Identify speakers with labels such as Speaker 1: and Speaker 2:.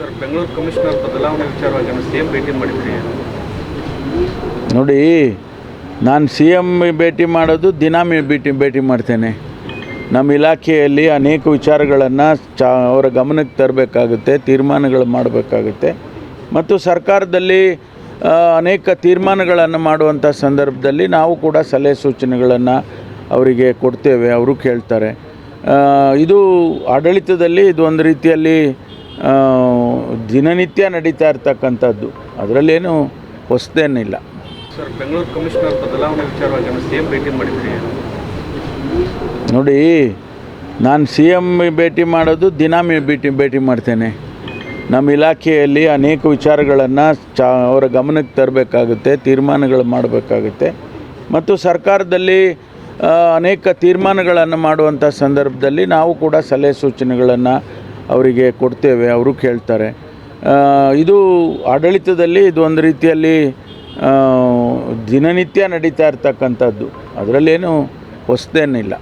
Speaker 1: Sir, Bengaluru commissioner ಬದಲಾವಣೆ ವಿಚಾರವಾಗಿ ಭೇಟಿ ಮಾಡಿದ್ರಿ.
Speaker 2: ನೋಡಿ, ನಾನು ಸಿ ಎಂ ಭೇಟಿ ಮಾಡೋದು, ದಿನ ಭೇಟಿ ಭೇಟಿ ಮಾಡ್ತೇನೆ. ನಮ್ಮ ಇಲಾಖೆಯಲ್ಲಿ ಅನೇಕ ವಿಚಾರಗಳನ್ನು ಚ ಅವರ ಗಮನಕ್ಕೆ ತರಬೇಕಾಗುತ್ತೆ, ತೀರ್ಮಾನಗಳು ಮಾಡಬೇಕಾಗುತ್ತೆ. ಮತ್ತು ಸರ್ಕಾರದಲ್ಲಿ ಅನೇಕ ತೀರ್ಮಾನಗಳನ್ನು ಮಾಡುವಂಥ ಸಂದರ್ಭದಲ್ಲಿ ನಾವು ಕೂಡ ಸಲಹೆ ಸೂಚನೆಗಳನ್ನು ಅವರಿಗೆ ಕೊಡ್ತೇವೆ, ಅವರು ಕೇಳ್ತಾರೆ. ಇದು ಆಡಳಿತದಲ್ಲಿ ಇದು ಒಂದು ರೀತಿಯಲ್ಲಿ ದಿನನಿತ್ಯ ನಡೀತಾ ಇರ್ತಕ್ಕಂಥದ್ದು. ಅದರಲ್ಲೇನು ಹೊಸದೇನಿಲ್ಲ.
Speaker 1: ಸರ್ ಬೆಂಗಳೂರು ಕಮಿಷನರ್ ಬದಲಾವಣೆ ವಿಚಾರವಾಗಿ ಸಿ ಎಂ ಭೇಟಿ ಮಾಡಿದ್ರಿ
Speaker 2: ನೋಡಿ ನಾನು ಸಿ ಎಂ ಭೇಟಿ ಮಾಡೋದು ದಿನ ಭೇಟಿ ಭೇಟಿ ಮಾಡ್ತೇನೆ. ನಮ್ಮ ಇಲಾಖೆಯಲ್ಲಿ ಅನೇಕ ವಿಚಾರಗಳನ್ನು ಚ ಅವರ ಗಮನಕ್ಕೆ ತರಬೇಕಾಗುತ್ತೆ ತೀರ್ಮಾನಗಳು ಮಾಡಬೇಕಾಗುತ್ತೆ. ಮತ್ತು ಸರ್ಕಾರದಲ್ಲಿ ಅನೇಕ ತೀರ್ಮಾನಗಳನ್ನು ಮಾಡುವಂಥ ಸಂದರ್ಭದಲ್ಲಿ ನಾವು ಕೂಡ ಸಲಹೆ ಸೂಚನೆಗಳನ್ನು ಅವರಿಗೆ ಕೊಡ್ತೇವೆ ಅವರು ಕೇಳ್ತಾರೆ. ಇದು ಆಡಳಿತದಲ್ಲಿ ಇದು ಒಂದು ರೀತಿಯಲ್ಲಿ ದಿನನಿತ್ಯ ನಡೀತಾ ಇರ್ತಕ್ಕಂಥದ್ದು. ಅದರಲ್ಲೇನು ಹೊಸದೇನಿಲ್ಲ.